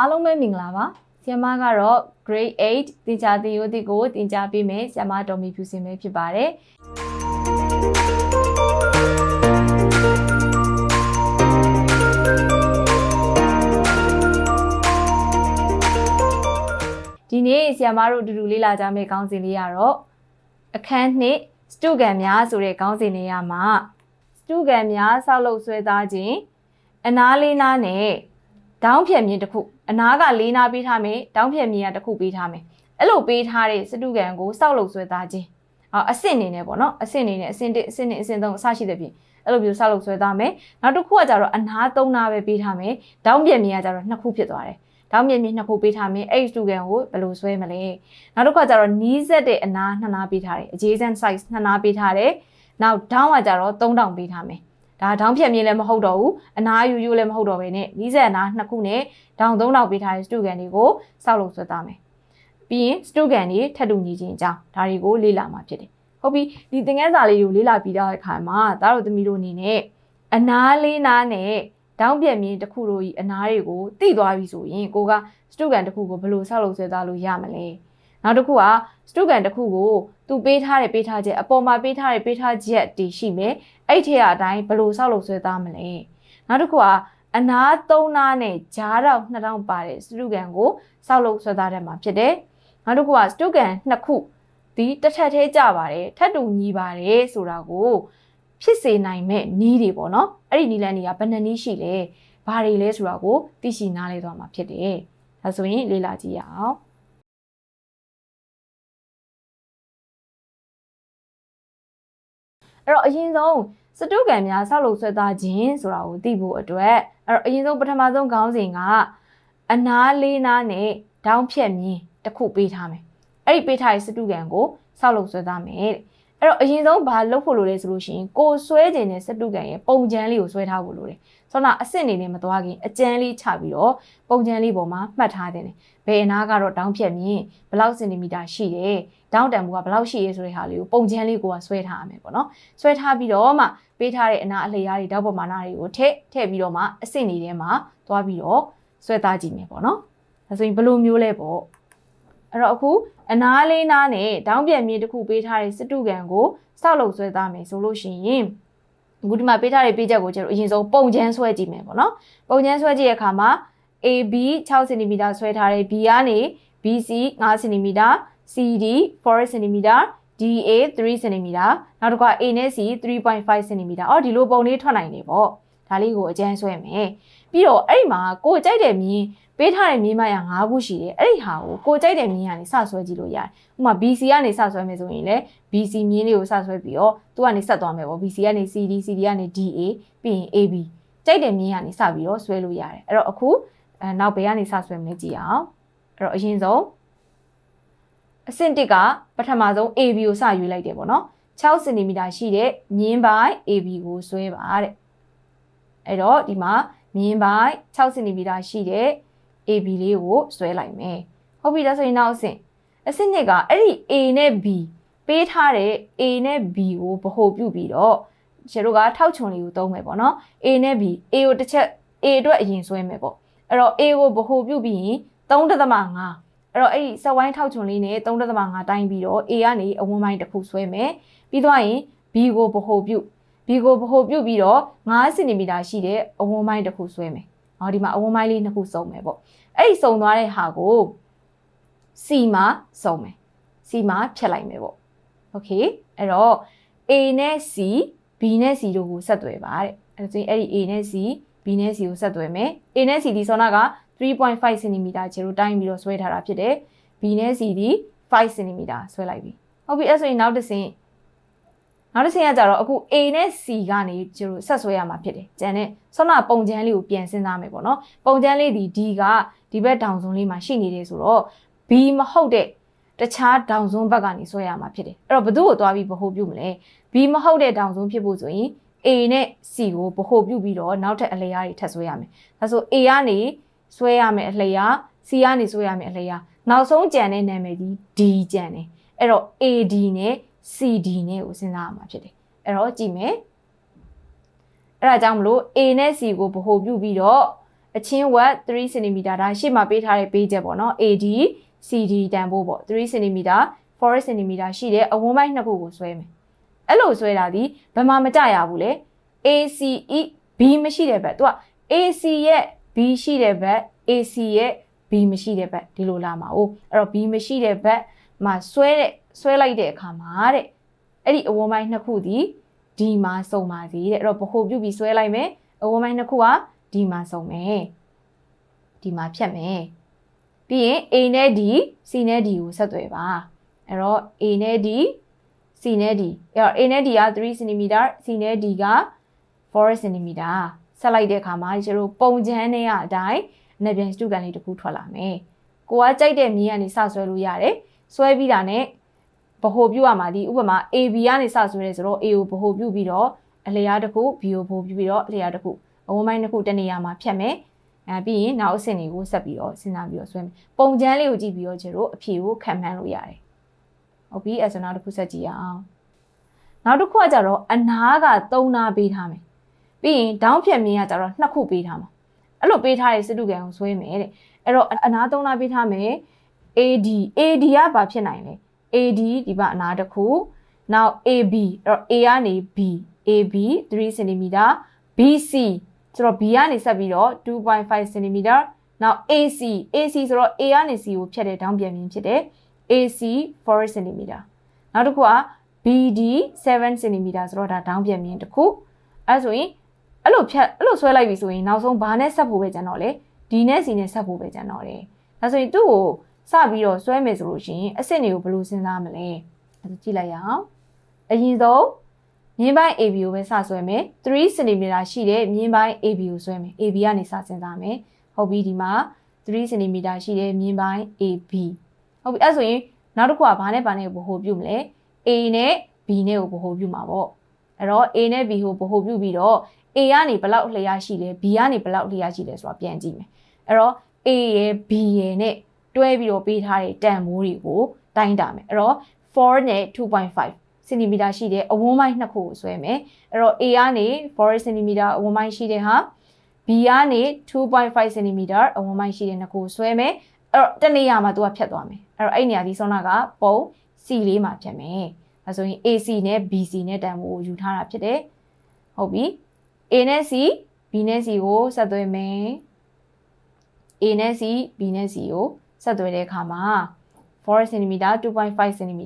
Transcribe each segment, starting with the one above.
အားလုံးပဲမင်္ဂလာပါဆီယမကတော့ grade 8တင်ကြားသင်ရိုးသစ်ကိုတင်ကြားပေးမယ်ဆီယမဒေါ်မီဖြူစင်ပဲဖြစ်ပါတယ်ဒီနေ့ဆီယမတို့အတူတူလေ့လာကြမယ့်ခေါင်းစဉ်လေးကတော့အခန်းနှစ်စတုဂံများဆိုတဲ့ခေါင်းစဉ်လေးရမှာစတုဂံများဆောက်လုပ်ဆွဲသားခြင်းအနားလေးနားနဲ့ဒေါင်းဖြတ်မြင်တစ်ခု အနားကလေးနားပေးထားမယ်ဒေါင်းဖြတ်မြင်ကတစ်ခုပေးထားမယ်အဲ့လိုပေးထားတဲ့စတုဂံကိုဆောက်လုပ်ဆွဲသားခြင်းအော်အဆင့်အနေနဲ့ပေါ့နော်အဆင့်အနေနဲ့အဆင့်1အဆင့်2အဆင့်3အစရှိတဲ့ပြင်အဲ့လိုမျိုးဆောက်လုပ်ဆွဲသားမယ်နောက်တစ်ခုကကြတော့အနား3နားပဲပေးထားမယ်ဒေါင်းဖြတ်မြင်ကကြတော့နှစ်ခုဖြစ်သွားတယ်ဒေါင်းမြင်မြင်နှစ်ခုပေးထားမယ်အဲ့ဒီစတုဂံကိုဘယ်လိုဆွဲမလဲနောက်တစ်ခုကကြတော့နီးစက်တဲ့အနားနှစ်နားပေးထားတယ် adjacent size နှစ်နားပေးထားတယ်နောက်ဒေါင်းကကြတော့3000ပေးထားမယ် ဒါဒေါင်းဖြတ်မြင်လည်းမဟုတ်တော့ဘူးအနားယူယူလည်းမဟုတ်တော့ဘဲနဲ့နီးစက်အနားနှစ်ခုနဲ့ဒေါင်း3000ပေးထားတဲ့စတုဂန်တွေကိုစောက်လို့ဆွဲသားမယ်ပြီးရင်စတုဂန်တွေထပ်တူညီခြင်းအကြောင်းဒါတွေကိုလေ့လာမှာဖြစ်တယ်ဟုတ်ပြီဒီသင်ခန်းစာလေးကိုလေ့လာပြီးတော့အခါမှာသားတို့သမီးတို့အနေနဲ့အနားလေးနားနဲ့ဒေါင်းပြက်မြင်တစ်ခုတို့ဤအနားတွေကိုတိသွားပြီဆိုရင်ကိုကစတုဂန်တစ်ခုကိုဘယ်လိုဆောက်လို့ဆွဲသားလို့ရမလဲနောက်တစ်ခုကစတုဂန်တစ်ခုကို သူပေးထားတဲ့ပေးထားချက်အပေါ်မှာပေးထားတဲ့ပေးထားချက်တည်ရှိမယ်အဲ့ထက်အတိုင်းဘယ်လိုဆောက်လို့ဆွဲသားမလဲနောက်တစ်ခုကအနား၃နားနဲ့ဂျားတော့2000ပါတဲ့စတုဂန်ကိုဆောက်လို့ဆွဲသားတတ်မှာဖြစ်တယ်နောက်တစ်ခုကစတုဂန်နှစ်ခုဒီတစ်ထပ်သေးကြပါတယ်ထပ်တူညီပါတယ်ဆိုတာကိုဖြစ်စေနိုင်မဲ့နီးတွေပေါ့နော်အဲ့ဒီနီးလန်းတွေကဘယ်နှနီးရှိလဲဘာတွေလဲဆိုတာကိုသိရှိနားလဲသွားမှာဖြစ်တယ်ဒါဆိုရင်လေ့လာကြည့်ရအောင် အဲ့တော့အရင်ဆုံးစတုကံများဆောက်လုပ်ဆွဲသားခြင်းဆိုတာကိုသိဖို့အတွက်အဲ့တော့အရင်ဆုံးပထမဆုံးခေါင်းစဉ်ကအနားလေးနားနဲ့ဒေါင်းဖြတ်မြင်တစ်ခုပေးထားမယ်အဲ့ဒီပေးထားတဲ့စတုကံကိုဆောက်လုပ်ဆွဲသားမယ်တဲ့အဲ့တော့အရင်ဆုံးဘာလုပ်ဖို့လိုလဲဆိုလို့ရှိရင်ကိုဆွဲခြင်းနဲ့စတုကံရဲ့ပုံချမ်းလေးကိုဆွဲထားဖို့လိုတယ်ဆိုတော့အစ်စ်အနေနဲ့မသွားခင်အကျန်းလေးချပြီးတော့ပုံချမ်းလေးပေါ်မှာမှတ်ထားတယ်ဘယ်အနာကတော့ဒေါင်းဖြတ်မြင်ဘယ်လောက်စင်တီမီတာရှိတယ် ဒေါင်းတန်ဘူးကဘယ်လောက်ရှိရဲဆိုတဲ့ဟာလေးကိုပုံချမ်းလေးကိုကဆွဲထားရမယ်ပေါ့နော်ဆွဲထားပြီးတော့မှပေးထားတဲ့အနာအလျားတွေတောက်ပမာဏတွေကိုထည့်ထည့်ပြီးတော့မှအစ်စ်နေထဲမှာသွားပြီးတော့ဆွဲသားကြည့်မယ်ပေါ့နော်ဒါဆိုရင်ဘယ်လိုမျိုးလဲပေါ့အဲ့တော့အခုအနားလေးနားနဲ့ဒေါင်းပြန်မြေတစ်ခုပေးထားတဲ့စစ်တုကန်ကိုစောက်လုပ်ဆွဲသားမယ်ဆိုလို့ရှိရင်အခုဒီမှာပေးထားတဲ့ပေးချက်ကိုကျတော့အရင်ဆုံးပုံချမ်းဆွဲကြည့်မယ်ပေါ့နော်ပုံချမ်းဆွဲကြည့်ရတဲ့အခါမှာ AB 6 cm ဆွဲထားတယ် B ကနေ BC 5 cm CD 4 cm DA 3 cm နောက်တစ်ခါ A နဲ့ C 3.5 cm အော်ဒီလိုပုံလေးထွက်နိုင်နေပေါ့ဒါလေးကိုအကျန်းဆွဲမယ်ပြီးတော့အဲ့ဒီမှာကိုကြိုက်တဲ့မြင်းပေးထားတဲ့မြင်းမရ၅ခုရှိတယ်အဲ့ဒီဟာကိုကိုကြိုက်တဲ့မြင်းကနေစဆွဲကြည့်လို့ရတယ်ဥပမာ BC ကနေစဆွဲမယ်ဆိုရင်လည်း BC မြင်းလေးကိုစဆွဲပြီးတော့သူကနေဆက်သွားမယ်ပေါ့ BC ကနေ CD CD ကနေ DA ပြီးရင် AB ကြိုက်တဲ့မြင်းကနေစပြီးတော့ဆွဲလို့ရတယ်အဲ့တော့အခုအဲနောက်ဘယ်ကနေစဆွဲမလဲကြည့်အောင်အဲ့တော့အရင်ဆုံး အဆင့်1ကပထမဆုံး AB ကိုစရွေးလိုက်တယ်ပေါ့နော်6စင်တီမီတာရှိတဲ့မြင်းပိုင်း AB ကိုဆွဲပါတဲ့အဲ့တော့ဒီမှာမြင်းပိုင်း6စင်တီမီတာရှိတဲ့ AB လေးကိုဆွဲလိုက်မယ်ဟုတ်ပြီဒါဆိုရင်နောက်အဆင့်အဆင့်2ကအဲ့ဒီ A နဲ့ B ပေးထားတဲ့ A နဲ့ B ကိုဗဟိုပြုပြီးတော့ကျတို့ကထောက်ချွန်လေးကိုသုံးမယ်ပေါ့နော် A နဲ့ B A ကိုတစ်ချက် A အတွက်အရင်ဆွဲမယ်ပေါ့အဲ့တော့ A ကိုဗဟိုပြုပြီးရင်3.5 အဲ့တော့အဲ့ဒီစက်ဝိုင်းထောက်ချွန်လေးနဲ့3.5တိုင်းပြီးတော့ A ကနေအဝန်းပိုင်းတစ်ခုဆွဲမယ်ပြီးတော့ရင် B ကိုဗဟိုပြု B ကိုဗဟိုပြုပြီးတော့9စင်တီမီတာရှိတဲ့အဝန်းပိုင်းတစ်ခုဆွဲမယ်။ဟောဒီမှာအဝန်းပိုင်းလေးနှစ်ခုစုံမယ်ပေါ့။အဲ့ဒီစုံသွားတဲ့ဟာကို C မှာစုံမယ်။ C မှာဖြတ်လိုက်မယ်ပေါ့။ Okay အဲ့တော့ A နဲ့ C B နဲ့ C တို့ကိုဆက်သွယ်ပါတဲ့။အဲ့ဒါဆိုရင်အဲ့ဒီ A နဲ့ C B နဲ့ C ကိုဆက်သွယ်မယ်။ A နဲ့ C ဒီဆောနာက 3.5 cm ခြေတို့တိုင်းပြီးတော့ဆွဲထားတာဖြစ်တယ်။ B နဲ့ C ဒီ5 cm ဆွဲလိုက်ပြီ။ဟုတ်ပြီအဲ့ဆိုရင်နောက်တစ်ဆင့်နောက်တစ်ဆင့်ကကြတော့အခု A နဲ့ C ကနေကျတို့ဆက်ဆွဲရမှာဖြစ်တယ်။ကျန်တဲ့ဆောနာပုံချမ်းလေးကိုပြန်စဉ်းစားမယ်ပေါ့နော်။ပုံချမ်းလေးဒီ D ကဒီဘက်တောင်စွန်းလေးမှာရှိနေတယ်ဆိုတော့ B မဟုတ်တဲ့တခြားတောင်စွန်းဘက်ကနေဆွဲရမှာဖြစ်တယ်။အဲ့တော့ဘသူ့ကိုသွားပြီးဗဟိုပြုမလဲ။ B မဟုတ်တဲ့တောင်စွန်းဖြစ်ဖို့ဆိုရင် A နဲ့ C ကိုဗဟိုပြုပြီးတော့နောက်ထပ်အလျားတွေထပ်ဆွဲရမယ်။ဒါဆို A ကနေ ဆွဲရမယ်အလျား C ကနေဆွဲရမယ်အလျားနောက်ဆုံးကြံတဲ့နာမည်ဒီ D ကြံတယ်။အဲ့တော့ AD နဲ့ CD နဲ့ကိုစဉ်းစားရမှာဖြစ်တယ်။အဲ့တော့ကြည့်မယ်။အဲ့ဒါကြောင့်မလို့ A နဲ့ C ကိုဗဟိုပြုပြီးတော့အချင်းဝက်3 cm ဒါရှေ့မှာပေးထားတဲ့ပေးချက်ပေါ့နော် AD CD တန်ဖိုးပေါ့3 cm 4 cm ရှိတဲ့အဝန်းပိုင်းနှစ်ခုကိုဆွဲမယ်အဲ့လိုဆွဲတာဒီဘယ်မှာမကြရဘူးလေ ACE B မရှိတဲ့ဘက်သူက AC ရဲ့ B ရှိတဲ့ဘက် AC ရဲ့ B မရှိတဲ့ဘက်ဒီလိုလာမှာ哦အဲ့တော့ B မရှိတဲ့ဘက်မှာဆွဲတဲ့ဆွဲလိုက်တဲ့အခါမှာတဲ့အဲ့ဒီအဝန်းပိုင်းနှစ်ခုဒီဒီမှာစုံပါစီတဲ့အဲ့တော့ဗဟိုပြုပြီးဆွဲလိုက်မယ်အဝန်းပိုင်းနှစ်ခုကဒီမှာစုံမယ်ဒီမှာဖြတ်မယ်ပြီးရင် A နဲ့ D C နဲ့ D ကိုဆက်သွယ်ပါအဲ့တော့ A နဲ့ D C နဲ့ D အဲ့တော့ A နဲ့ D က3 cm C နဲ့ D က4 cm ဆက်လိုက်တဲ့အခါမှာကျတို့ပုံချမ်းနဲ့အတိုင်းအနေပြန်စတုကန်လေးတစ်ခုထွက်လာမယ်ကိုကကြိုက်တဲ့မြင်းကနေစဆွဲလို့ရတယ်ဆွဲပြီးတာနဲ့ဗဟိုပြုတ်ရမှာဒီဥပမာ AB ကနေစဆွဲရဲဆိုတော့ A ကိုဗဟိုပြုတ်ပြီးတော့အလျားတစ်ခု B ကိုဗဟိုပြုတ်ပြီးတော့အလျားတစ်ခုအဝန်းပိုင်းတစ်ခုတနေရာမှာဖြတ်မယ်အဲပြီးရင်နောက်အဆင့်တွေကိုဆက်ပြီးတော့စဉ်းစားပြီးတော့ဆွဲမယ်ပုံချမ်းလေးကိုကြည့်ပြီးတော့ကျတို့အဖြေကိုခံမှန်းလို့ရတယ်ဟုတ်ပြီအဲဆိုနောက်တစ်ခုဆက်ကြည့်ရအောင်နောက်တစ်ခုကကြတော့အနားက၃နာပေးထားမယ် ပြီးရင်ဒေါင်းဖြတ်မြင်းကကြတော့နှစ်ခုပေးထားမှာအဲ့လိုပေးထားတဲ့စစ်တုကန်ကိုဆွဲမယ်တဲ့အဲ့တော့အနား၃နာပေးထားမယ် AD AD ကဘာဖြစ်နိုင်လဲ AD ဒီပါအနားတစ်ခုနောက် AB အဲ့တော့ A ကနေ B AB 3 cm BC ဆိုတော့ B ကနေဆက်ပြီးတော့2.5 cm နောက် AC AC ဆိုတော့ A ကနေ C ကိုဖြတ်တဲ့ဒေါင်းပြန်မြင်ဖြစ်တယ် AC 4 cm နောက်တစ်ခုက BD 7 cm ဆိုတော့ဒါဒေါင်းပြန်မြင်တစ်ခုအဲဆိုရင် အဲ့လိုဖြတ်အဲ့လိုဆွဲလိုက်ပြီဆိုရင်နောက်ဆုံးဘာနဲ့ဆက်ဖို့ပဲကျန်တော့လေ D နဲ့ C နဲ့ဆက်ဖို့ပဲကျန်တော့တယ်ဒါဆိုရင်သူ့ကိုစပြီးတော့ဆွဲမယ်ဆိုလို့ရှိရင်အစ်စ်တွေကိုဘယ်လိုစဉ်းစားမလဲအဲဒါကြည့်လိုက်ရအောင်အရင်ဆုံးမြင်းပိုင်း AB ကိုပဲစဆွဲမယ်3 cm ရှိတဲ့မြင်းပိုင်း AB ကိုဆွဲမယ် AB ကနေစစဉ်းစားမယ်ဟုတ်ပြီဒီမှာ3 cm ရှိတဲ့မြင်းပိုင်း AB ဟုတ်ပြီအဲ့ဆိုရင်နောက်တစ်ခုကဘာနဲ့ဘာနဲ့ကိုဗဟိုပြုမလဲ A နဲ့ B နဲ့ကိုဗဟိုပြုမှာပေါ့အဲ့တော့ A နဲ့ B ကိုဗဟိုပြုပြီးတော့ A ကနေဘယ်လောက်လျားရှိလဲ B ကနေဘယ်လောက်လျားရှိလဲဆိုတာပြန်ကြည့်မယ်အဲ့တော့ A ရယ် B ရယ်နဲ့တွဲပြီးတော့ပေးထားတဲ့တန်မိုးတွေကိုတိုင်းတာမယ်အဲ့တော့4နဲ့2.5စင်တီမီတာရှိတဲ့အဝန်းပိုင်းနှစ်ခုကိုဆွဲမယ်အဲ့တော့ A ကနေ4စင်တီမီတာအဝန်းပိုင်းရှိတဲ့ဟာ B ကနေ2.5စင်တီမီတာအဝန်းပိုင်းရှိတဲ့နှစ်ခုကိုဆွဲမယ်အဲ့တော့တနေရာမှာသူကဖြတ်သွားမယ်အဲ့တော့အဲ့နေရာဒီဆောနာကပုံ C လေးမှာဖြတ်မယ်အဲဆိုရင် AC နဲ့ BC နဲ့တန်ဖိုးကိုယူထားတာဖြစ်တယ်ဟုတ်ပြီ A နဲ့ C B နဲ့ C ကိုဆက်သွယ်မယ် A နဲ့ C B နဲ့ C ကိုဆက်သွယ်တဲ့အခါမှာ4 cm 2.5 cm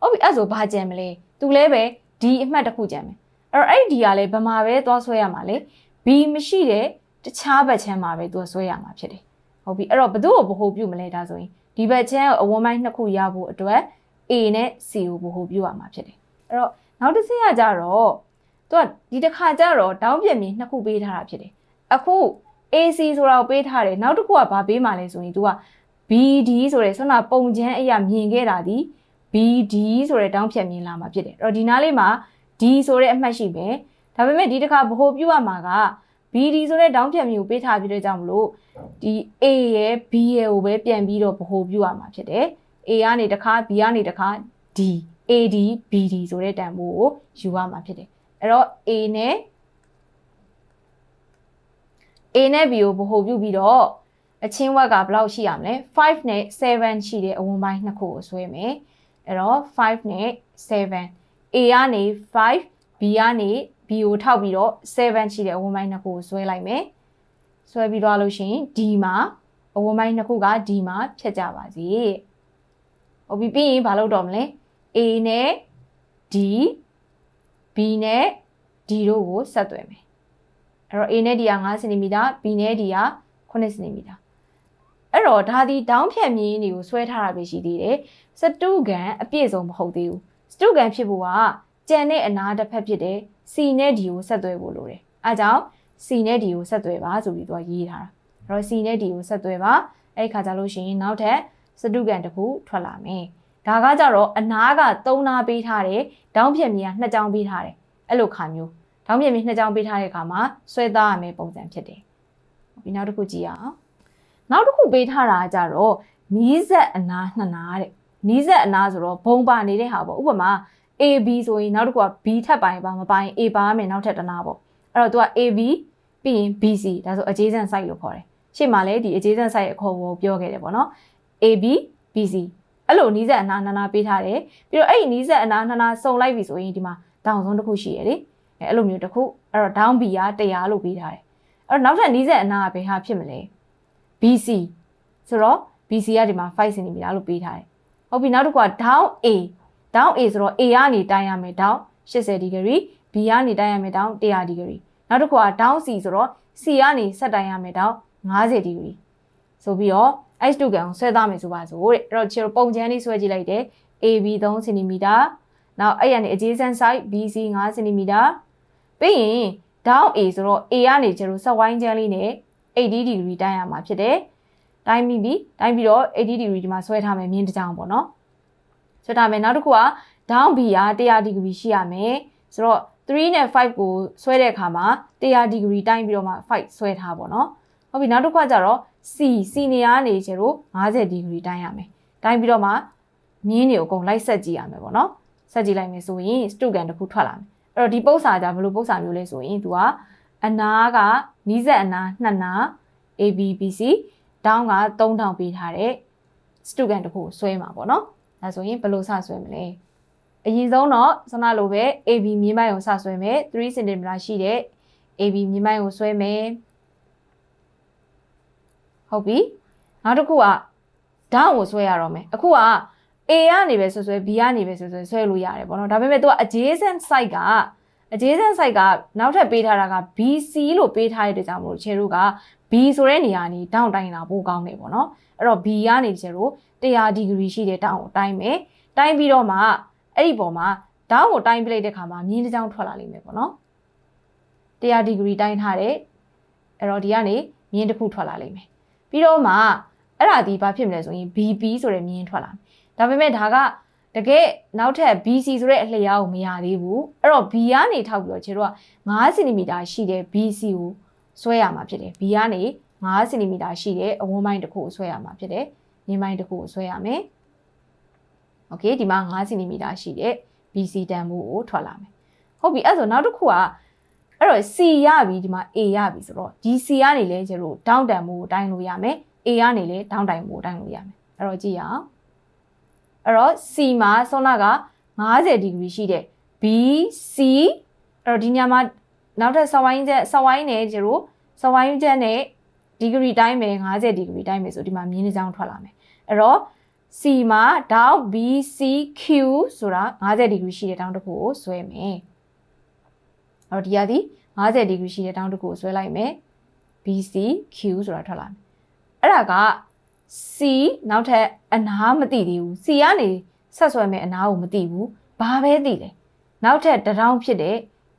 ဟုတ်ပြီအဲ့ဆိုဘာကြံမလဲသူလဲပဲဒီအမှတ်တစ်ခုကြံမယ်အဲ့တော့အဲ့ဒီကလည်းဗမာပဲသွားဆွဲရမှာလေ B မရှိတဲ့တခြားဘက်ချမ်းမှာပဲသူဆွဲရမှာဖြစ်တယ်ဟုတ်ပြီအဲ့တော့ဘသူ့ကိုဗဟိုပြုမလဲဒါဆိုရင်ဒီဘက်ချမ်းကိုအဝန်းပိုင်းနှစ်ခုရဖို့အတွက် A နဲ့ C ကိုဗဟိုပြုရမှာဖြစ်တယ်အဲ့တော့နောက်တစ်ဆင့်ကကြတော့ သူကဒီတစ်ခါကျတော့ဒေါင်းပြက်မြေနှစ်ခုပေးထားတာဖြစ်တယ်အခု AC ဆိုတာကိုပေးထားတယ်နောက်တစ်ခုကဘာပေးမှလဲဆိုရင် तू က BD ဆိုတဲ့ဆွမ်းနာပုံချမ်းအရာမြင်ခဲ့တာဒီ BD ဆိုတဲ့တောင်းဖြတ်မြင်လာမှာဖြစ်တယ်အဲ့တော့ဒီနားလေးမှာ D ဆိုတဲ့အမှတ်ရှိပဲဒါပေမဲ့ဒီတစ်ခါဗဟိုပြုရမှာက BD ဆိုတဲ့တောင်းဖြတ်မြင်ကိုပေးထားပြီးတဲ့ကြောင့်မလို့ဒီ A ရဲ့ B ရဲ့ကိုပဲပြန်ပြီးတော့ဗဟိုပြုရမှာဖြစ်တယ် A ကနေတစ်ခါ B ကနေတစ်ခါ D AD BD ဆိုတဲ့တန်ဖိုးကိုယူရမှာဖြစ်တယ် အဲ့တော့ A နဲ့ A နဲ့ B ကိုဗဟိုပြုပြီးတော့အချင်းဝက်ကဘယ်လောက်ရှိရမလဲ5နဲ့7ရှိတဲ့အဝန်းပိုင်းနှစ်ခုကိုဆွဲမယ်အဲ့တော့5နဲ့7 A ကနေ5 B ကနေ B ကိုထောက်ပြီးတော့7ရှိတဲ့အဝန်းပိုင်းနှစ်ခုကိုဆွဲလိုက်မယ်ဆွဲပြီးတော့လို့ရှိရင် D မှာအဝန်းပိုင်းနှစ်ခုက D မှာဖြတ်ကြပါစေဟုတ်ပြီပြီးရင်ဘာလုပ်တော့မလဲ A နဲ့ D B နဲ့ D တို့ကိုဆက်သွယ်မယ်အဲ့တော့ A နဲ့ D က5 cm B နဲ့ D က9 cm အဲ့တော့ဒါဒီဒေါင်းဖြတ်မြင်းတွေကိုဆွဲထားတာပဲရှိသေးတယ်စတုကန်အပြည့်စုံမဟုတ်သေးဘူးစတုကန်ဖြစ်ဖို့ကကြံတဲ့အနာတစ်ဖက်ဖြစ်တဲ့ C နဲ့ D ကိုဆက်သွယ်ဖို့လိုတယ်အဲကြောင့် C နဲ့ D ကိုဆက်သွယ်ပါဆိုပြီးတော့ရေးထားတာအဲ့တော့ C နဲ့ D ကိုဆက်သွယ်ပါအဲ့ခါကြလို့ရှိရင်နောက်ထပ်စတုကန်တစ်ခုထွက်လာမယ် ဒါကကြတော့အနားက3နာပေးထားတယ်ဒေါင်းဖြတ်မြင်းက2ချောင်းပေးထားတယ်အဲ့လိုခါမျိုးဒေါင်းဖြတ်မြင်း2ချောင်းပေးထားတဲ့အခါမှာဆွဲသားရမယ်ပုံစံဖြစ်တယ်ပြီးနောက်တစ်ခုကြည့်ရအောင်နောက်တစ်ခုပေးထားတာကြတော့နီးစက်အနာနှစ်နာတဲ့နီးစက်အနာဆိုတော့ဘုံပါနေတဲ့ဟာပေါ့ဥပမာ AB ဆိုရင်နောက်တစ်ခုက B ထပ်ပိုင်းပါမပိုင်း A ပါမယ်နောက်ထပ်တနာပေါ့အဲ့တော့ तू က AB ပြီးရင် BC ဒါဆို adjacent side လို့ခေါ်တယ်ရှေ့မှာလည်းဒီ adjacent side အခေါ်ကိုပြောခဲ့တယ်ပေါ့နော် AB BC အဲ့လိုနီးစပ်အနားနာနာပေးထားတယ်ပြီးတော့အဲ့ဒီနီးစပ်အနားနာနာစုံလိုက်ပြီဆိုရင်ဒီမှာတောင်ဆုံးတစ်ခုရှိရလေအဲအဲ့လိုမျိုးတစ်ခုအဲ့တော့ down B က100လို့ပေးထားတယ်အဲ့တော့နောက်ထပ်နီးစပ်အနားကဘယ်ဟာဖြစ်မလဲ BC ဆိုတော့ BC ကဒီမှာ5 cm လို့ပေးထားတယ်ဟုတ်ပြီနောက်တစ်ခုက down A down A ဆိုတော့ A ကနေတိုင်းရမယ် down 80 degree B ကနေတိုင်းရမယ် down 100 degree နောက်တစ်ခုက down C ဆိုတော့ C ကနေဆက်တိုင်းရမယ် down 50 degree ဆိုပြီးတော့ H2 ကန်ကိုဆွဲသားမယ်ဆိုပါစို့တဲ့အဲ့တော့ချေပုံချမ်းလေးဆွဲကြည့်လိုက်တယ် AB 3 cm နောက်အဲ့ရနေ adjacent side BC 5 cm ပြီးရင် down A ဆိုတော့ A ကနေကျတော့ဆက်ဝိုင်းချမ်းလေးနဲ့80 degree တိုင်းရမှာဖြစ်တယ်တိုင်းပြီးပြီတိုင်းပြီးတော့80 degree ဒီမှာဆွဲထားမယ်မြင်းတစ်ကြောင်ပေါ့နော်ဆွဲထားမယ်နောက်တစ်ခုက down B က100 degree ရှိရမယ်ဆိုတော့3နဲ့5ကိုဆွဲတဲ့အခါမှာ100 degree တိုင်းပြီးတော့မှ5ဆွဲထားပေါ့နော်ဟုတ်ပြီနောက်တစ်ခါကျတော့ C C နေရာနေကျတော့50 degree တိုင်းရမယ်တိုင်းပြီးတော့မှမြင်းတွေအကုန်လိုက်ဆက်ကြည့်ရမယ်ပေါ့နော်ဆက်ကြည့်လိုက်မယ်ဆိုရင် student တစ်ခုထွက်လာမယ်အဲ့တော့ဒီပု္ပ္ပစာကြဘယ်လိုပု္ပ္ပစာမျိုးလဲဆိုရင် तू ကအနာကနီးစက်အနာနှစ်နာ ABBC တောင်းက3000ပေးထားတဲ့ student တစ်ခုဆွဲမှာပေါ့နော်ဒါဆိုရင်ဘယ်လိုစဆွဲမလဲအရင်ဆုံးတော့စနလိုပဲ AB မြင်းပိုင်းကိုစဆွဲမယ်3 cm ရှိတဲ့ AB မြင်းပိုင်းကိုဆွဲမယ် ဟုတ်ပြီနောက်တစ်ခုကဓာတ်ကိုဆွဲရတော့မယ်အခုက A ကနေပဲဆွဲဆွဲ B ကနေပဲဆွဲဆွဲဆွဲလို့ရတယ်ပေါ့နော်ဒါပေမဲ့ तू က adjacent side က adjacent side ကနောက်ထပ်ပေးထားတာက BC လို့ပေးထားတဲ့အတွက်ကြောင့်မလို့ချေတို့က B ဆိုတဲ့နေရာနေတောင်းတိုင်းတာပိုကောင်းတယ်ပေါ့နော်အဲ့တော့ B ကနေချေတို့100 degree ရှိတဲ့တောင်းကိုတိုင်းမယ်တိုင်းပြီးတော့မှအဲ့ဒီပေါ်မှာတောင်းကိုတိုင်းပြလိုက်တဲ့ခါမှာမြင်းတစ်ချောင်းထွက်လာလိမ့်မယ်ပေါ့နော်100 degree တိုင်းထားတဲ့အဲ့တော့ဒီကနေမြင်းတစ်ခုထွက်လာလိမ့်မယ် ပြီးတော့မှအဲ့ဒါဒီဘာဖြစ်မလဲဆိုရင် BP ဆိုတဲ့မြင်းထွက်လာဒါပေမဲ့ဒါကတကယ်နောက်ထပ် BC ဆိုတဲ့အလျားကိုမရသေးဘူးအဲ့တော့ B ကနေထောက်ပြီးတော့ခြေတော့5 cm ရှိတဲ့ BC ကိုဆွဲရမှာဖြစ်တယ်။ B ကနေ5 cm ရှိတဲ့အဝန်းပိုင်းတစ်ခုကိုဆွဲရမှာဖြစ်တယ်။မြင်းပိုင်းတစ်ခုကိုဆွဲရမယ်။ Okay ဒီမှာ5 cm ရှိတဲ့ BC တန်ဖိုးကိုထွက်လာမယ်။ဟုတ်ပြီအဲ့ဆိုနောက်တစ်ခုက အဲ့တော့ C ရပြီဒီမှာ A ရပြီဆိုတော့ဒီ C ကနေလဲကျတော့ down တန်ဖိုးကိုတိုင်းလို့ရမယ် A ကနေလဲ down တိုင်ဖိုးတိုင်းလို့ရမယ်အဲ့တော့ကြည့်ရအောင်အဲ့တော့ C မှာဆွမ်းနာက90ဒီဂရီရှိတဲ့ BC အဲ့တော့ဒီညမှာနောက်ထပ်စဝိုင်းချက်စဝိုင်းနဲ့ကျတော့စဝိုင်းချက်နဲ့ဒီဂရီတိုင်းမယ်90ဒီဂရီတိုင်းမယ်ဆိုဒီမှာမြင်းတစ်ချောင်းထွက်လာမယ်အဲ့တော့ C မှာ down BCQ ဆိုတာ90ဒီဂရီရှိတဲ့တောင်းတစ်ခုကိုဆွဲမယ် အဲ့တော့ဒီကဒီ90ဒီဂရီရှိတဲ့တောင်းတစ်ခုကိုဆွဲလိုက်မယ် BCQ ဆိုတာထွက်လာမယ်အဲ့ဒါက C နောက်ထပ်အနားမသိသေးဘူး C ကနေဆက်ဆွဲမယ်အနားကိုမသိဘူးဘာပဲသိလဲနောက်ထပ်တရောင်းဖြစ်တဲ့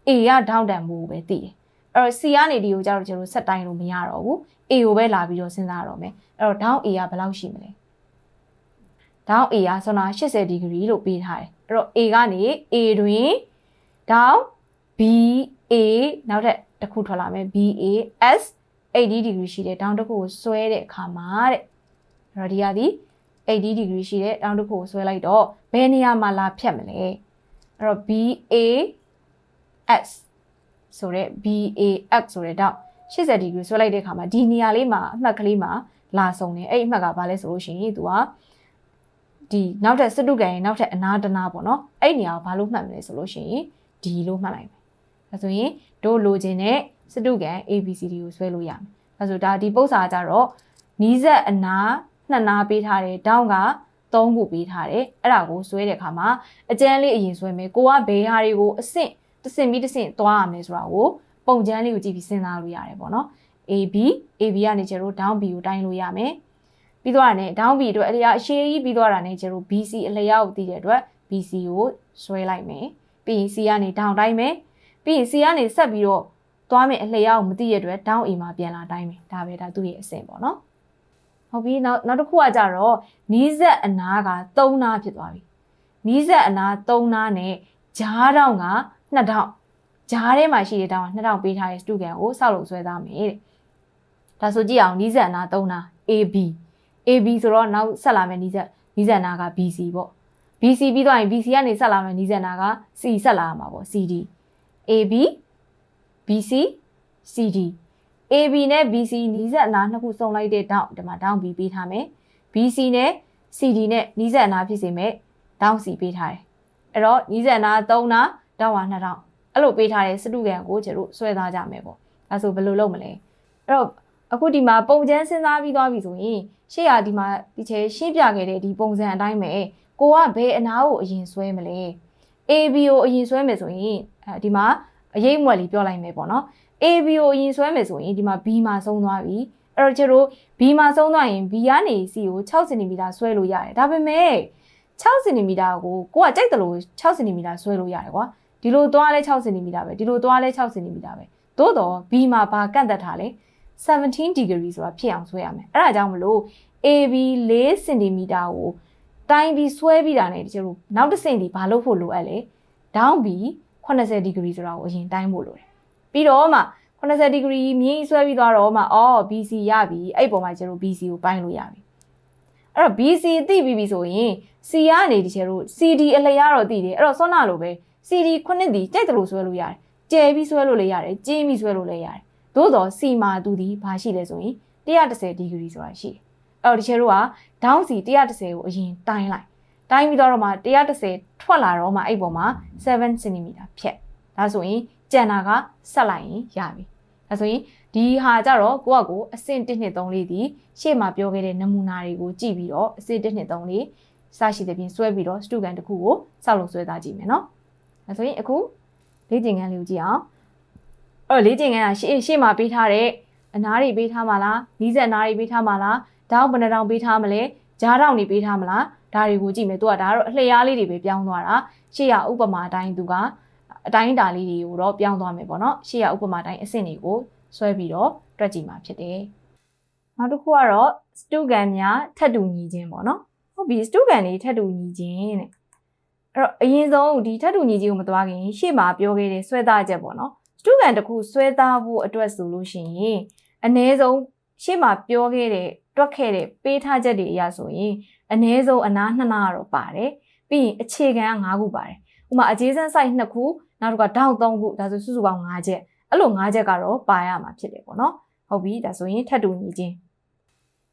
A ကဒေါင်းတန်မှုကိုပဲသိတယ်အဲ့တော့ C ကနေဒီကိုကြတော့ကျွန်တော်ဆက်တိုင်းလို့မရတော့ဘူး A ကိုပဲလာပြီးတော့စဉ်းစားရတော့မယ်အဲ့တော့ down A ကဘယ်လောက်ရှိမလဲ down A ကဆိုတော့80ဒီဂရီလို့ပေးထားတယ်အဲ့တော့ A ကနေ A တွင် down B A နောက်ထပ်တစ်ခုထွက်လာမယ် B A S 80ဒီဂရီရှိတဲ့ down တစ်ခုကိုဆွဲတဲ့အခါမှာတဲ့အဲ့တော့ဒီကဒီ80ဒီဂရီရှိတဲ့ down တစ်ခုကိုဆွဲလိုက်တော့ဘယ်နေရာမှာလာဖြတ်မလဲအဲ့တော့ B A S ဆိုတဲ့ BAX ဆိုတဲ့တော့80ဒီဂရီဆွဲလိုက်တဲ့အခါမှာဒီနေရာလေးမှာအမှတ်ကလေးမှာလာဆုံးတယ်အဲ့ဒီအမှတ်ကဘာလဲဆိုလို့ရှိရင် तू ကဒီနောက်ထပ်စစ်တုကန်ရဲ့နောက်ထပ်အနာတနာပေါ့နော်အဲ့ဒီနေရာကိုဘာလို့မှတ်မလဲဆိုလို့ရှိရင်ဒီလို့မှတ်လိုက်မယ် ဒါဆိုရင်တို့လိုချင်တဲ့စစ်တုကန် ABCD ကိုဆွဲလို့ရမယ်ဒါဆိုဒါဒီပု္ပ္ပစာကြတော့နီးစက်အနာနှစ်နာပေးထားတယ်တောင်းက3ခုပေးထားတယ်အဲ့ဒါကိုဆွဲတဲ့အခါမှာအကျန်းလေးအရင်ဆွဲမယ်ကိုကဘယ်ဟာတွေကိုအဆင့်တစ်ဆင့်ပြီးတစ်ဆင့်သွားရမယ်ဆိုတာကိုပုံချမ်းလေးကိုကြည့်ပြီးစဉ်းစားလို့ရတယ်ပေါ့နော် AB AB ကနေကျတော့ down B ကိုတိုင်းလို့ရမယ်ပြီးသွားတာနဲ့ down B အတွက်အလျားအရှည်ကြီးပြီးသွားတာနဲ့ကျတော့ BC အလျားကိုသိတဲ့အတွက် BC ကိုဆွဲလိုက်မယ်ပြီးရင် C ကနေ down တိုင်းမယ် ပြီးရင် C ကနေဆက်ပြီးတော့သွားမယ်အလျားကိုမသိရတဲ့အတွက် down A မှာပြန်လာတိုင်းမယ်ဒါပဲဒါသူ့ရဲ့အဆင့်ပေါ့နော်ဟုတ်ပြီနောက်နောက်တစ်ခုကကြတော့နီးစက်အနာက3နာဖြစ်သွားပြီနီးစက်အနာ3နာနဲ့ဂျားတောင်က2000ဂျားထဲမှာရှိတဲ့တောင်က2000ပေးထားတဲ့ student ကိုစောက်လို့ဆွဲသားမယ်တဲ့ဒါဆိုကြည့်အောင်နီးစက်အနာ3နာ AB AB ဆိုတော့နောက်ဆက်လာမယ်နီးစက်နီးစက်အနာက BC ပေါ့ BC ပြီးသွားရင် BC ကနေဆက်လာမယ်နီးစက်အနာက C ဆက်လာမှာပေါ့ CD AB BC CD AB နဲ့ BC နီးစပ်အနားနှစ်ခုစုံလိုက်တဲ့တောင်းဒီမှာတောင်း B ပေးထားမယ် BC နဲ့ CD နဲ့နီးစပ်အနားဖြစ်စေမဲ့တောင်း C ပေးထားတယ်အဲ့တော့နီးစပ်အနား3နာတောင်းပါ2000အဲ့လိုပေးထားတဲ့စတုကန်ကိုကျတို့ဆွဲသားကြမယ်ပေါ့ဒါဆိုဘယ်လိုလုပ်မလဲအဲ့တော့အခုဒီမှာပုံချမ်းစဉ်းစားပြီးသွားပြီဆိုရင်ရှေ့ကဒီမှာဒီချေရှင်းပြခဲ့တဲ့ဒီပုံစံအတိုင်းပဲကိုကဘယ်အနားကိုအရင်ဆွဲမလဲ AB ကိုအရင်ဆွဲမယ်ဆိုရင်အဲဒီမှာအရေးမွက်လေးပြောလိုက်မယ်ပေါ့နော် AB ကိုအရင်ဆွဲမယ်ဆိုရင်ဒီမှာ B မှာဆုံးသွားပြီအဲ့တော့ကျတို့ B မှာဆုံးသွားရင် B ကနေ C ကို6 cm ဆွဲလို့ရတယ်ဒါပေမဲ့6 cm ကိုကိုကကြိုက်တယ်လို့6 cm ဆွဲလို့ရတယ်ကွာဒီလိုသွားလဲ6 cm ပဲဒီလိုသွားလဲ6 cm ပဲသို့တော့ B မှာဘာကန့်သက်ထားလဲ17 degree ဆိုတာဖြစ်အောင်ဆွဲရမယ်အဲ့ဒါကြောင့်မလို့ AB 4 cm ကို တိုင်းပြီးဆွဲပြီးတာနဲ့ကျတို့နောက်တစ်ဆင့်ဒီဘာလို့ဖို့လိုအပ်လဲဒေါင်း B 80 degree ဆိုတာကိုအရင်တိုင်းဖို့လိုတယ်ပြီးတော့မှ80 degree မြင်းဆွဲပြီးသွားတော့မှအော် BC ရပြီအဲ့ပုံမှာကျတို့ BC ကိုပိုင်းလို့ရပြီအဲ့တော့ BC သိပြီးပြီဆိုရင် C ကနေဒီကျတို့ CD အလျားတော့သိတယ်အဲ့တော့စောနာလိုပဲ CD ခုနှစ်ဒီကြိုက်တယ်လို့ဆွဲလို့ရတယ်ကျဲပြီးဆွဲလို့လည်းရတယ်ကျင်းပြီးဆွဲလို့လည်းရတယ်သို့တော့ C မှာသူဒီဘာရှိလဲဆိုရင်130 degree ဆိုတာရှိတယ် အဲ့တော့ဒီကျတို့က down C 130ကိုအရင်တိုင်းလိုက်တိုင်းပြီးတော့မှ130ထွက်လာတော့မှအဲ့ပေါ်မှာ7 cm ဖြတ်ဒါဆိုရင်ကြံတာကဆက်လိုက်ရင်ရပြီဒါဆိုရင်ဒီဟာကြတော့ကိုကကိုအဆင့်1နှစ်3လေးဒီရှေ့မှာပြောခဲ့တဲ့နမူနာတွေကိုကြည့်ပြီးတော့အဆင့်1နှစ်3လေးစရှိတဲ့ပြင်ဆွဲပြီးတော့စတူကန်တစ်ခုကိုစောက်လို့ဆွဲသားကြည့်မယ်နော်ဒါဆိုရင်အခုလေ့ကျင့်ခန်းလေးကိုကြည့်အောင်အဲ့တော့လေ့ကျင့်ခန်းကရှေ့ရှေ့မှာပေးထားတဲ့အနားတွေပေးထားမှာလားနီးစက်အနားတွေပေးထားမှာလား တောင်းဘယ်နှတောင်ပေးထားမလဲကြားတောင်တွေပေးထားမလားဒါတွေကိုကြည့်မယ်သူကဒါကတော့အလျားလေးတွေပဲပြောင်းသွားတာရှေ့ရဥပမာအတိုင်းသူကအတိုင်းတာလေးတွေကိုတော့ပြောင်းသွားမယ်ပေါ့နော်ရှေ့ရဥပမာတိုင်းအဆင့်တွေကိုဆွဲပြီးတော့တွက်ကြည့်မှာဖြစ်တယ်နောက်တစ်ခုကတော့စတူကန်များထပ်တူညီခြင်းပေါ့နော်ဟုတ်ပြီစတူကန်တွေထပ်တူညီခြင်းတဲ့အဲ့တော့အရင်ဆုံးဒီထပ်တူညီခြင်းကိုမသွားခင်ရှေ့မှာပြောခဲ့တဲ့ဆွဲသားချက်ပေါ့နော်စတူကန်တစ်ခုဆွဲသားဖို့အတွက်ဆိုလို့ရှိရင်အ ਨੇ ဆုံးရှေ့မှာပြောခဲ့တဲ့ တွက်ခဲ့တဲ့ပေးထားချက်တွေအရဆိုရင်အ ਨੇ ဆုံးအနားနှစ်နာတော့ပါတယ်ပြီးရင်အခြေခံက၅ခုပါတယ်ဥမာအခြေစမ်း site 2ခုနောက်တစ်ခါ down 3ခုဒါဆိုစုစုပေါင်း5ချက်အဲ့လို5ချက်ကတော့ပါရမှာဖြစ်တယ်ပေါ့နော်ဟုတ်ပြီဒါဆိုရင်ထပ်တူညီခြင်း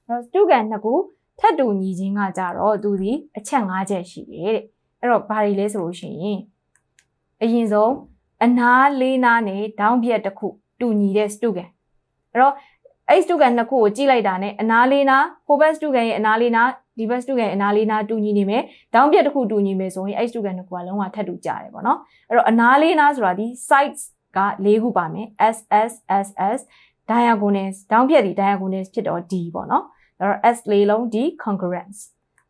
အဲ့တော့စတုကန်2ခုထပ်တူညီခြင်းကကြတော့သူဒီအချက်5ချက်ရှိတယ်တဲ့အဲ့တော့ဘာတွေလဲဆိုလို့ရှိရင်အရင်ဆုံးအနားလေးနားနဲ့ down ပြက်တစ်ခုတူညီတဲ့စတုကန်အဲ့တော့ အဲ့စတုကန်နှစ်ခုကိုကြည့်လိုက်တာနဲ့အနားလေးနားဟိုဘက်စတုကန်ရဲ့အနားလေးနားဒီဘက်စတုကန်အနားလေးနားတူညီနေမယ်။ဒေါင်းပြက်တစ်ခုတူညီမယ်ဆိုရင်အဲ့စတုကန်တစ်ခုကလုံးဝထပ်တူကြတယ်ပေါ့နော်။အဲ့တော့အနားလေးနားဆိုတာဒီ sides က၄ခုပါမယ် S S S S diagonals ဒေါင်းပြက်ဒီ diagonals ဖြစ်တော့ D ပေါ့နော်။အဲ့တော့ S လေးလုံး D congruence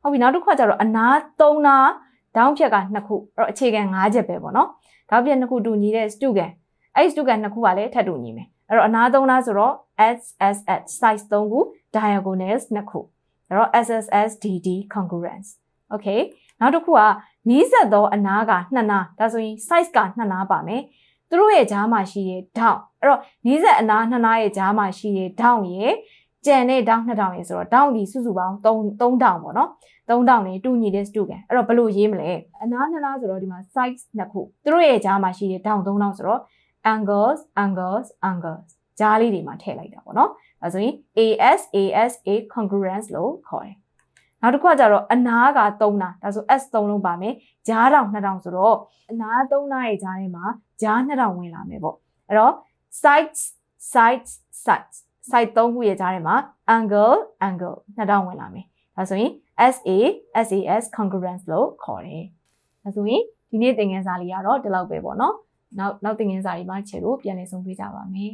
ဟုတ်ပြီနောက်တစ်ခါကျတော့အနား၃နားဒေါင်းပြက်က2ခုအဲ့တော့အခြေခံ၅ချက်ပဲပေါ့နော်။ဒေါင်းပြက်2ခုတူညီတဲ့စတုကန်အဲ့စတုကန်2ခုကလည်းထပ်တူညီမယ်။ အဲ့တော့အနား၃နားဆိုတော့ S S S size 3ခု diagonals 2ခုအဲ့တော့ SSSDD congruence okay နောက်တစ်ခုကနီးစပ်သောအနားကနှစ်နားဒါဆိုရင် size ကနှစ်နားပါမယ်သူတို့ရဲ့ကြားမှာရှိတဲ့ down အဲ့တော့နီးစပ်အနားနှစ်နားရဲ့ကြားမှာရှိတဲ့ down ရဲ့ကြံတဲ့ down 2000ရေဆိုတော့ down ဒီစုစုပေါင်း3 3 down ပေါ့နော်3 down နေတူညီတဲ့ student အဲ့တော့ဘယ်လိုရေးမလဲအနားနှစ်နားဆိုတော့ဒီမှာ size နှစ်ခုသူတို့ရဲ့ကြားမှာရှိတဲ့ down 3 down ဆိုတော့ angles angles angles ကြားလေးတွေမှာထည့်လိုက်တာပေါ့နော်အဲဆိုရင် AS ASA congruence လို့ခေါ်တယ်နောက်တစ်ခုကကြတော့အနားက3နာဒါဆို S 3လုံးပါမယ်ကြားတောင်2000ဆိုတော့အနား3နာရဲ့ကြားထဲမှာကြား2000ဝင်လာမယ်ပေါ့အဲ့တော့ sides sides sides side 3ခုရဲ့ကြားထဲမှာ angle angle 2000ဝင်လာမယ်ဒါဆိုရင် SA SAS congruence လို့ခေါ်တယ်ဒါဆိုရင်ဒီနေ့သင်ခန်းစာလေးကတော့ဒီလောက်ပဲပေါ့နော် နောက်နောက်သင်ခန်းစာတွေမှာချေလို့ပြန်လည်ဆုံးပြကြပါမယ်